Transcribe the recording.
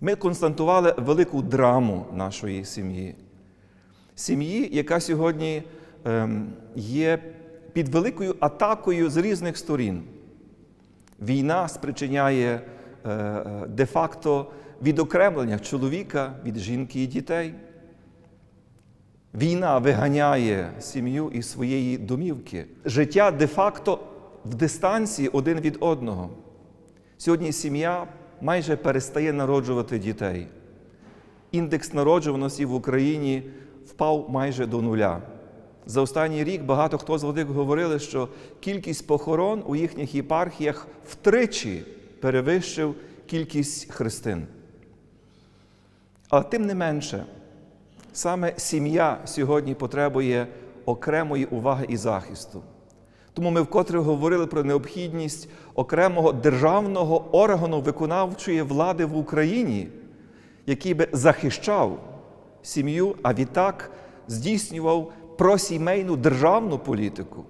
Ми констатували велику драму нашої сім'ї. Сім'ї, яка сьогодні ем, є під великою атакою з різних сторін. Війна спричиняє е, е, де-факто відокремлення чоловіка від жінки і дітей. Війна виганяє сім'ю із своєї домівки. Життя де-факто в дистанції один від одного. Сьогодні сім'я майже перестає народжувати дітей. Індекс народжуваності в Україні впав майже до нуля. За останній рік багато хто з владик говорили, що кількість похорон у їхніх єпархіях втричі перевищив кількість христин. Але тим не менше, саме сім'я сьогодні потребує окремої уваги і захисту. Тому ми вкотре говорили про необхідність окремого державного органу виконавчої влади в Україні, який би захищав сім'ю, а відтак здійснював просімейну державну політику.